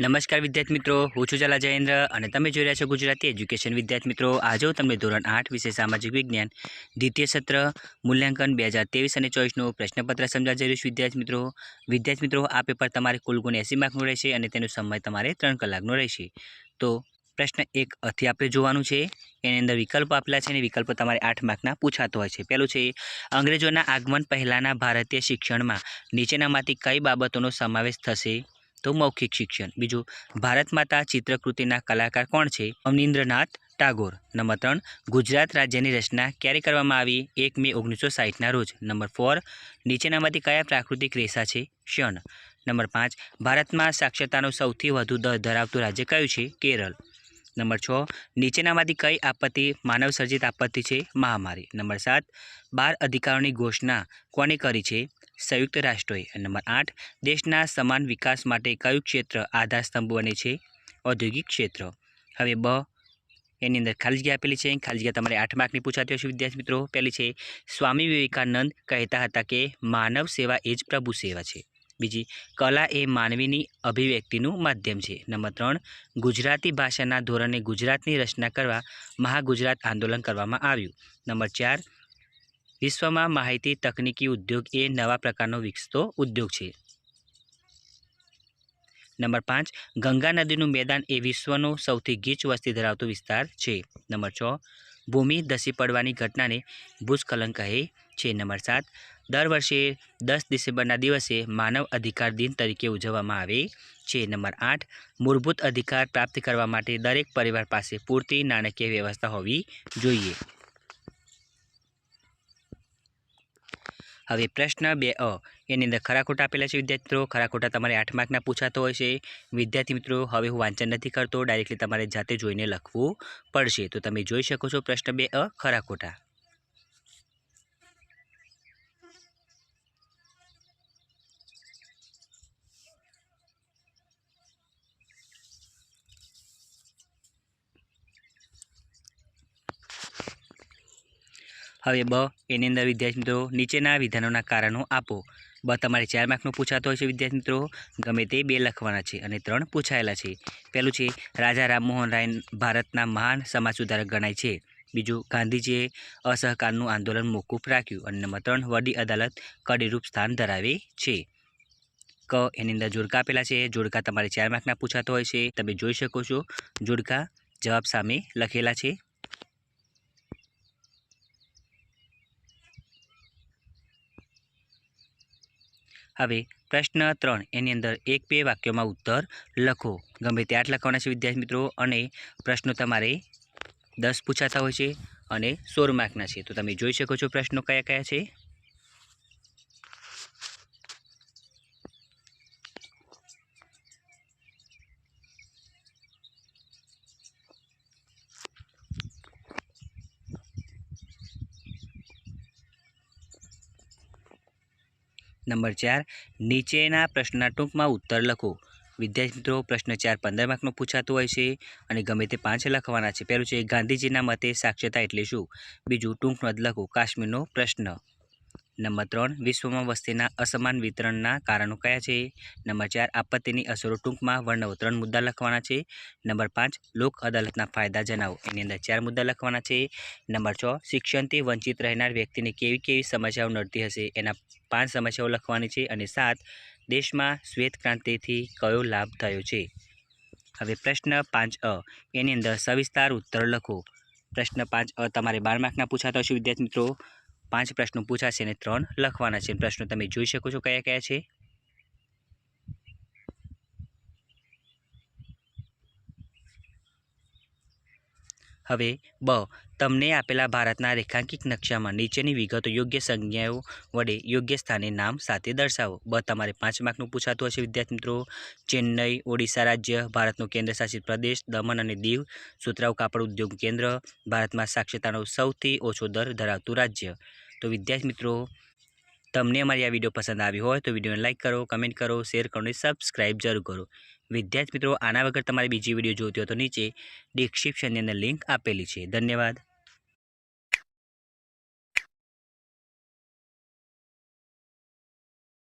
નમસ્કાર વિદ્યાર્થી મિત્રો, હું છું જલા જયેન્દ્ર અને તમે જોઈ રહ્યા છો ગુજરાતી એજ્યુકેશન. વિદ્યાર્થી મિત્રો, આજે તમને ધોરણ આઠ વિશે સામાજિક વિજ્ઞાન, દ્વિતીય સત્ર, મૂલ્યાંકન બે હજાર ત્રેવીસ અને ચોવીસનું પ્રશ્નપત્ર સમજાવી રહ્યું છું વિદ્યાર્થી મિત્રો. વિદ્યાર્થી મિત્રો, આ પેપર તમારે કુલ ગુણ એંસી માર્કનું રહેશે અને તેનો સમય તમારે ત્રણ કલાકનો રહેશે. તો પ્રશ્ન એક અથી આપણે જોવાનું છે. એની અંદર વિકલ્પો આપેલા છે અને વિકલ્પો તમારે આઠ માર્કના પૂછાતો હોય છે. પહેલું છે, અંગ્રેજોના આગમન પહેલાંના ભારતીય શિક્ષણમાં નીચેનામાંથી કઈ બાબતોનો સમાવેશ થશે? તો મૌખિક શિક્ષણ. બીજું, ભારત માતા ચિત્રકૃતિના કલાકાર કોણ છે? અવનીન્દ્રનાથ ટાગોર. નંબર ત્રણ, ગુજરાત રાજ્યની રચના ક્યારે કરવામાં આવી? એક મે ઓગણીસો સાહીઠના રોજ. નંબર ફોર, નીચેનામાંથી કયા પ્રાકૃતિક રેસા છે? ક્ષણ. નંબર પાંચ, ભારતમાં સાક્ષરતાનો સૌથી વધુ દર ધરાવતું રાજ્ય કયું છે? કેરળ. નંબર છ, નીચેનામાંથી કઈ આપત્તિ માનવ સર્જિત આપત્તિ છે? મહામારી. નંબર સાત બાર અધિકારોની ઘોષણા કોને કરી છે? સંયુક્ત રાષ્ટ્રોએ નંબર આઠ દેશના સમાન વિકાસ માટે કયું ક્ષેત્ર આધારસ્તંભ બને છે? ઔદ્યોગિક ક્ષેત્ર. હવે બ એની અંદર ખાલી જગ્યા આપેલી છે. ખાલી જગ્યા તમારે આઠ માર્કની પૂછાતી હશે વિદ્યાર્થી મિત્રો. પહેલી છે, સ્વામી વિવેકાનંદ કહેતા હતા કે માનવ સેવા એ જ પ્રભુ સેવા છે. બીજી, કલા એ માનવીની અભિવ્યક્તિનું માધ્યમ છે. નંબર ત્રણ, ગુજરાતી ભાષાના ધોરણે ગુજરાતની રચના કરવા મહાગુજરાત આંદોલન કરવામાં આવ્યું. નંબર ચાર વિશ્વમાં માહિતી તકનીકી ઉદ્યોગ એ નવા પ્રકારનો વિકસતો ઉદ્યોગ છે. નંબર પાંચ, ગંગા નદીનું મેદાન એ વિશ્વનો સૌથી ગીચ વસ્તી ધરાવતો વિસ્તાર છે. નંબર છ, ભૂમિ ધસી પડવાની ઘટનાને ભૂસ્ખલન કહે છે. નંબર સાત, દર વર્ષે દસ ડિસેમ્બરના દિવસે માનવ અધિકાર દિન તરીકે ઉજવવામાં આવે છે. નંબર આઠ, મૂળભૂત અધિકાર પ્રાપ્ત કરવા માટે દરેક પરિવાર પાસે પૂરતી નાણાકીય વ્યવસ્થા હોવી જોઈએ. હવે પ્રશ્ન બે અ. એની અંદર ખરા ખોટા આપેલા છે વિદ્યાર્થી મિત્રો ખરા તમારે આઠ માર્કના પૂછાતો હોય છે. વિદ્યાર્થી મિત્રો, હવે હું વાંચન નથી કરતો, ડાયરેક્ટલી તમારે જાતે જોઈને લખવું પડશે. તો તમે જોઈ શકો છો પ્રશ્ન બે અ, ખરા ખોટા. હવે બ, એની અંદર વિદ્યાર્થી મિત્રો, નીચેના વિધાનોના કારણો આપો. બ, તમારે ચાર માર્કનું પૂછાતો હોય છે વિદ્યાર્થી મિત્રો. ગમે તે બે લખવાના છે અને ત્રણ પૂછાયેલા છે. પહેલું છે, રાજા રામમોહન રાય ભારતના મહાન સમાજ સુધારક ગણાય છે. બીજું, ગાંધીજીએ અસહકારનું આંદોલન મોકૂફ રાખ્યું. અને નંબર ત્રણ, વડી અદાલત કડીરૂપ સ્થાન ધરાવે છે. ક, એની અંદર જોડકા આપેલા છે. જોડકા તમારે ચાર માર્કના પૂછાતો હોય છે. તમે જોઈ શકો છો, જોડકા જવાબ સામે લખેલા છે. હવે પ્રશ્ન ત્રણ, એની અંદર એક બે વાક્યોમાં ઉત્તર લખો. ગમે તે આઠ લખવાના છે વિદ્યાર્થી મિત્રો, અને પ્રશ્નો તમારે દસ પૂછાતા હોય છે અને સોળ માર્કના છે. તો તમે જોઈ શકો છો પ્રશ્નો કયા કયા છે. નંબર ચાર, નીચેના પ્રશ્નના ટૂંકમાં ઉત્તર લખો. વિદ્યાર્થી મિત્રો પ્રશ્ન ચાર પંદર માર્કનો પૂછાતો હોય છે અને ગમે તે પાંચ લખવાના છે. પહેલું છે, ગાંધીજીના મતે સાક્ષરતા એટલે શું? બીજું ટૂંક નોંધ લખો, કાશ્મીરનો પ્રશ્ન. નંબર ત્રણ, વિશ્વમાં વસ્તીના અસમાન વિતરણના કારણો કયા છે? નંબર ચાર, આપત્તિની અસરો ટૂંકમાં વર્ણવો. ત્રણ મુદ્દા લખવાના છે. નંબર પાંચ, લોક અદાલતના ફાયદા જણાવો. એની અંદર ચાર મુદ્દા લખવાના છે. નંબર છ, શિક્ષણથી વંચિત રહેનાર વ્યક્તિને કેવી કેવી સમસ્યાઓ નડતી હશે? એના પાંચ સમસ્યાઓ લખવાની છે અને સાત, દેશમાં શ્વેત ક્રાંતિથી કયો લાભ થયો છે? હવે પ્રશ્ન પાંચ અ. એની અંદર સવિસ્તાર ઉત્તર લખો. પ્રશ્ન પાંચ અ, તમારે બાર માર્કના પૂછાતા હશે, વિદ્યાર્થી મિત્રો. પાંચ પ્રશ્નો પૂછાશે અને ત્રણ લખવાના છે. પ્રશ્નો તમે જોઈ શકો છો કયા કયા છે. હવે બ. તમને આપેલા ભારતના રેખાંકિત નકશામાં નીચેની વિગતો યોગ્ય સંજ્ઞાઓ વડે યોગ્ય સ્થાને નામ સાથે દર્શાવો. બ. તમારે પાંચ માર્કનું પૂછાતું હશે, વિદ્યાર્થી મિત્રો. ચેન્નઈ, ઓડિશા રાજ્ય, ભારતનો કેન્દ્રશાસિત પ્રદેશ, દમણ અને દીવ, સુતરાઉ કાપડ ઉદ્યોગ કેન્દ્ર, ભારતમાં સાક્ષરતાનો સૌથી ઓછો દર ધરાવતું રાજ્ય. તો વિદ્યાર્થી મિત્રો, તમને અમારી આ વીડિયો પસંદ આવી હોય તો વિડીયોને લાઇક કરો, કમેન્ટ કરો, શેર કરો અને સબસ્ક્રાઇબ જરૂર કરો. વિદ્યાર્થી મિત્રો, આના વગર તમારી બીજી વીડિયો જોતી હોય તો નીચે ડિસ્ક્રિપ્શનની અંદર લિંક આપેલી છે. ધન્યવાદ.